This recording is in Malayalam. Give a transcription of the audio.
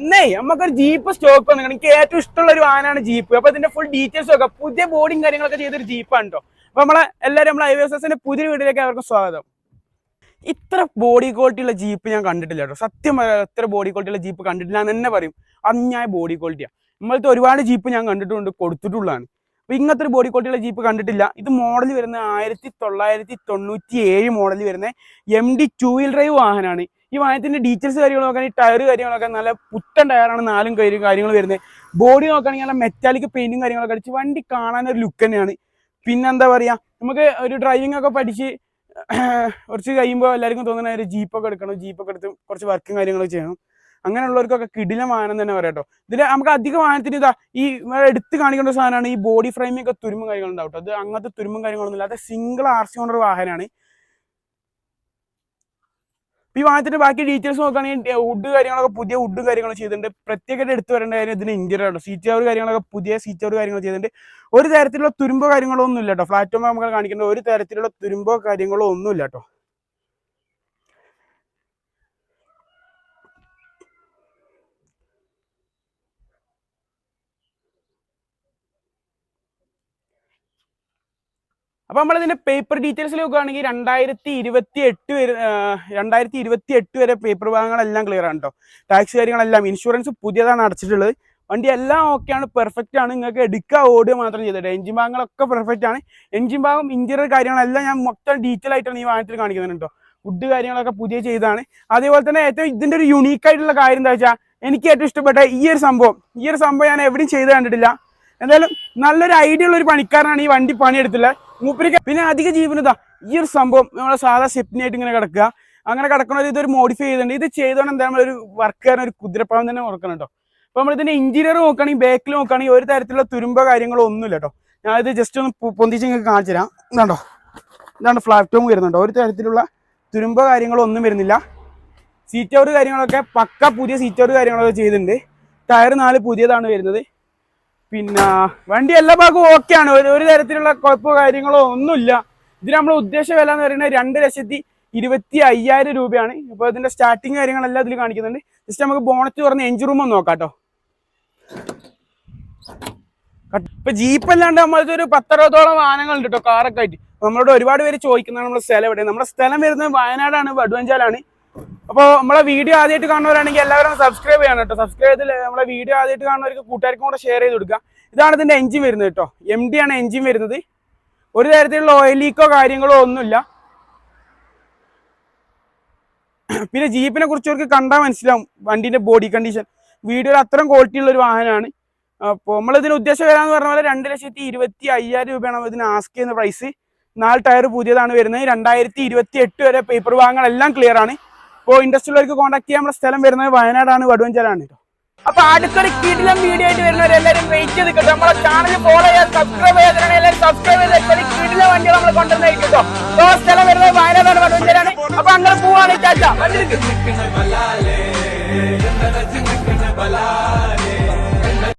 ഇന്നേ നമുക്കൊരു ജീപ്പ് സ്റ്റോക്ക് വന്നിട്ടുണ്ട് എനിക്ക് ഏറ്റവും ഇഷ്ടമുള്ള ഒരു വാനാണ് ജീപ്പ് അപ്പൊ ഇതിന്റെ ഫുൾ ഡീറ്റെയിൽസ് ഒക്കെ പുതിയ ബോർഡിങ് കാര്യങ്ങളൊക്കെ ചെയ്തൊരു ജീപ്പാണ് കേട്ടോ അപ്പൊ നമ്മളെ എല്ലാവരും നമ്മളെ ഐ എസ് എസിന്റെ പുതിയ വീട്ടിലേക്ക് അവർക്ക് സ്വാഗതം. ഇത്ര ബോഡി ക്വാളിറ്റി ഉള്ള ജീപ്പ് ഞാൻ കണ്ടിട്ടില്ല കേട്ടോ സത്യം ഇത്ര ബോഡി ക്വാളിറ്റി ഉള്ള ജീപ്പ് കണ്ടിട്ടില്ല. എന്ന് തന്നെ പറയും അന്യായ ബോഡി ക്വാളിറ്റിയാണ് നമ്മളത്തെ ഒരുപാട് ജീപ്പ് ഞാൻ കണ്ടിട്ടുണ്ട് കൊടുത്തിട്ടുള്ളതാണ്. അപ്പൊ ഇങ്ങനത്തെ ഒരു ബോഡി ക്വാളിറ്റി ഉള്ള ജീപ്പ് കണ്ടിട്ടില്ല. ഇത് മോഡൽ വരുന്ന ആയിരത്തി തൊള്ളായിരത്തി തൊണ്ണൂറ്റി ഏഴ് മോഡൽ വരുന്ന M D two wheel drive വാഹനമാണ്. ഈ വാഹനത്തിന്റെ ഡീറ്റെയിൽസ് കാര്യങ്ങൾ നോക്കാൻ ഈ ടയർ കാര്യങ്ങളൊക്കെ നല്ല പുത്തൻ ടയറാണ് നാലും കാര്യം കാര്യങ്ങൾ വരുന്നത് ബോഡി നോക്കുകയാണെങ്കിൽ നല്ല മെറ്റാലിക് പെയിന്റും കാര്യങ്ങളൊക്കെ അടിച്ച് വണ്ടി കാണാൻ ഒരു ലുക്ക് തന്നെയാണ്. പിന്നെന്താ പറയാ നമുക്ക് ഒരു ഡ്രൈവിംഗ് ഒക്കെ പഠിച്ച് കുറച്ച് കഴിയുമ്പോൾ എല്ലാവർക്കും തോന്നുന്ന ഒരു ജീപ്പൊക്കെ എടുക്കണം. ജീപ്പൊക്കെ എടുത്ത് കുറച്ച് വർക്കും കാര്യങ്ങളൊക്കെ ചെയ്യണം. അങ്ങനെയുള്ളവർക്കൊക്കെ കിടിലം വാഹനം തന്നെ പറയാം കേട്ടോ. ഇതിൽ നമുക്ക് അധിക വാഹനത്തിന് ഇതാ ഈ എടുത്ത് കാണിക്കേണ്ട സാധനമാണ് ഈ ബോഡി ഫ്രെയിമൊക്കെ തുരുമ്പും കാര്യങ്ങളുണ്ടാവും കേട്ടോ. അത് അങ്ങനത്തെ തുരുമ്പും കാര്യങ്ങളൊന്നും ഇല്ലാത്ത സിംഗിൾ ആർ സി ഓണർ വാഹനമാണ്. ഈ വാഹനത്തിന്റെ ബാക്കി ഡീറ്റെയിൽസ് നോക്കുകയാണെങ്കിൽ വുഡ് കാര്യങ്ങളൊക്കെ പുതിയ വുഡും കാര്യങ്ങളും ചെയ്തിട്ടുണ്ട്. പ്രത്യേകമായിട്ട് എടുത്തു വരേണ്ട കാര്യം ഇതിന് ഇന്റീരിയർ ആണ്. സീറ്റ് കവർ കാര്യങ്ങളൊക്കെ പുതിയ സീറ്റ് കവർ കാര്യങ്ങൾ ചെയ്തിട്ടുണ്ട്. ഒരു തരത്തിലുള്ള തുരുമ്പോ കാര്യങ്ങളോ ഒന്നും ഇല്ല കേട്ടോ. ഫ്ലാറ്റ് നമുക്ക് കാണിക്കേണ്ട ഒരു തരത്തിലുള്ള തുരുമ്പോ കാര്യങ്ങളോ ഒന്നും ഇല്ല കേട്ടോ. അപ്പൊ നമ്മളിതിന്റെ പേപ്പർ ഡീറ്റെയിൽസ് നോക്കുകയാണെങ്കിൽ രണ്ടായിരത്തി ഇരുപത്തി എട്ട് വരെ രണ്ടായിരത്തി ഇരുപത്തി എട്ട് വരെ പേപ്പർ ഭാഗങ്ങളെല്ലാം ക്ലിയർ ആണ് കേട്ടോ ടാക്സ് കാര്യങ്ങളെല്ലാം ഇൻഷുറൻസ് പുതിയതാണ് അടച്ചിട്ടുള്ളത്. വണ്ടി എല്ലാം ഓക്കെയാണ് പെർഫെക്റ്റ് ആണ്. നിങ്ങൾക്ക് എടുക്കുക ഓടുക മാത്രം ചെയ്തിട്ട് എഞ്ചിൻ ഭാഗങ്ങളൊക്കെ പെർഫെക്റ്റ് ആണ്. എഞ്ചിൻ ഭാഗം ഇന്റീരിയർ കാര്യങ്ങളെല്ലാം ഞാൻ മൊത്തം ഡീറ്റെയിൽ ആയിട്ടാണ് ഈ വാഹനത്തിൽ കാണിക്കുന്നത് കേട്ടോ ഫുഡ് കാര്യങ്ങളൊക്കെ പുതിയ ചെയ്താണ് അതേപോലെ തന്നെ ഏറ്റവും ഇതിന്റെ ഒരു യുണീക്ക് ആയിട്ടുള്ള കാര്യം എന്താ വെച്ചാൽ എനിക്ക് ഏറ്റവും ഇഷ്ടപ്പെട്ട ഈ ഒരു സംഭവം. ഈ ഒരു സംഭവം ഞാൻ എവിടെയും ചെയ്ത് കണ്ടിട്ടില്ല. എന്തായാലും നല്ലൊരു ഐഡിയ ഉള്ള ഒരു പണിക്കാരനാണ് ഈ വണ്ടി പണിയെടുത്തില്ല മൂപ്പരിക്ക് പിന്നെ അധിക ജീവനതാ ഈ ഒരു സംഭവം നമ്മളെ സാധാ സ്റ്റെപ്പിനി ആയിട്ട് ഇങ്ങനെ കിടക്കുക. അങ്ങനെ കിടക്കണ ഇതൊരു മോഡിഫൈ ചെയ്തിട്ടുണ്ട്. ഇത് ചെയ്തോണ്ട് എന്താ നമ്മളൊരു വർക്കുകാരൻ ഒരു കുതിരപ്പാവം തന്നെ ഓർക്കണം കേട്ടോ. അപ്പൊ നമ്മൾ ഇതിന്റെ ഇന്റീരിയർ നോക്കുകയാണെങ്കിൽ ബാക്കിൽ നോക്കുകയാണെങ്കിൽ ഒരു തരത്തിലുള്ള തുരുമ്പ കാര്യങ്ങളോ ഒന്നുമില്ല കേട്ടോ. ഞാൻ ഇത് ജസ്റ്റ് ഒന്ന് പൊന്തിച്ച് നിങ്ങൾക്ക് കാണിച്ചു തരാം. ഇതാണ്ടോ? ഇതാണ് പ്ലാറ്റ്ഫോം വരുന്നുണ്ടോ ഒരു തരത്തിലുള്ള തുരുമ്പ കാര്യങ്ങളോ ഒന്നും വരുന്നില്ല. സീറ്റ് ഔട്ട് കാര്യങ്ങളൊക്കെ പക്ക പുതിയ സീറ്റ് ഔട്ട് കാര്യങ്ങളൊക്കെ ചെയ്തിട്ടുണ്ട്. ടയർ നാല് പുതിയതാണ് വരുന്നത്. പിന്നെ വണ്ടി എല്ലാ ഭാഗവും ആണ്. ഒരു ഒരു തരത്തിലുള്ള കുഴപ്പമോ കാര്യങ്ങളോ ഒന്നുമില്ല. ഇതിന് നമ്മൾ ഉദ്ദേശ വില എന്ന് പറയുന്നത് രണ്ട് ലക്ഷത്തി ഇരുപത്തി അയ്യായിരം രൂപയാണ്. അപ്പോൾ ഇതിന്റെ സ്റ്റാർട്ടിങ് കാര്യങ്ങളെല്ലാം ഇതിൽ കാണിക്കുന്നുണ്ട്. ജസ്റ്റ് നമുക്ക് ബോണറ്റ് തുറന്ന് എഞ്ചിൻ റൂം ഒന്ന് നോക്കാം കേട്ടോ ഇപ്പൊ ജീപ്പ് അല്ലാണ്ട് നമ്മളത് ഒരു പത്തറുപതോളം വാഹനങ്ങളുണ്ട് കേട്ടോ കാറൊക്കെ ആയിട്ട്. നമ്മളോട് ഒരുപാട് പേര് ചോദിക്കുന്നതാണ് നമ്മുടെ സ്ഥലം എവിടെ നമ്മുടെ സ്ഥലം വരുന്നത് വയനാടാണ് വടുവഞ്ചാലാണ്. അപ്പോൾ നമ്മളെ വീഡിയോ ആദ്യമായിട്ട് കാണുന്നവരാണെങ്കിൽ എല്ലാവരും സബ്സ്ക്രൈബ് ചെയ്യണം കേട്ടോ. സബ്സ്ക്രൈബ് ചെയ്ത് നമ്മളെ വീഡിയോ ആദ്യമായിട്ട് കാണുന്നവർക്ക് കൂട്ടുകാർക്കും കൂടെ ഷെയർ ചെയ്ത് കൊടുക്കുക. ഇതാണ് ഇതിന്റെ എഞ്ചിൻ വരുന്നത് കേട്ടോ. എം ഡി ആണ് എഞ്ചിൻ വരുന്നത്. ഒരു തരത്തിലുള്ള ഓയിൽ ലീക്കോ കാര്യങ്ങളോ ഒന്നുമില്ല. പിന്നെ ജീപ്പിനെ കുറിച്ചവർക്ക് കണ്ടാൽ മനസ്സിലാവും വണ്ടിന്റെ ബോഡി കണ്ടീഷൻ വീഡിയോയിൽ അത്രയും ക്വാളിറ്റി ഉള്ള ഒരു വാഹനമാണ്. അപ്പോൾ നമ്മൾ ഇതിന് ഉദ്ദേശം വരാന്ന് പറഞ്ഞ പോലെ രണ്ട് ലക്ഷത്തി ഇരുപത്തി അയ്യായിരം രൂപയാണ് ഇതിന് ആസ്ക് ചെയ്യുന്ന പ്രൈസ് നാല് ടയർ പുതിയതാണ് വരുന്നത്. രണ്ടായിരത്തി ഇരുപത്തി എട്ട് വരെ പേപ്പർ ഭാഗങ്ങളെല്ലാം ക്ലിയർ ആണ്. ഇപ്പോൾ ഇൻഡസ്ട്രിയിലേക്ക് കോൺടാക്ട് ചെയ്യാൻ നമ്മുടെ സ്ഥലം വരുന്നത് വയനാടാണ് വടുവഞ്ചലാണ് കേട്ടോ അപ്പൊ അടുത്തൊരു കിടിലം വീഡിയോ ആയിട്ട് വരുന്നവരെല്ലാരും വെയിറ്റ് ചെയ്ത് കിട്ടും. നമ്മളെ ചാനൽ ഫോളോ ചെയ്യാൻ സബ്സ്ക്രൈബ് ചെയ്യാൻ എല്ലാവരും സബ്സ്ക്രൈബ് ചെയ്ത് കിടിലം വണ്ടി നമ്മൾ കൊണ്ടുവന്നായിരിക്കും കേട്ടോ. അപ്പോൾ സ്ഥലം വരുന്നത് വയനാടാണ് വടുവഞ്ചലാണ് അപ്പൊ അങ്ങനെ പോവാണ് ചാച്ച. വണ്ടി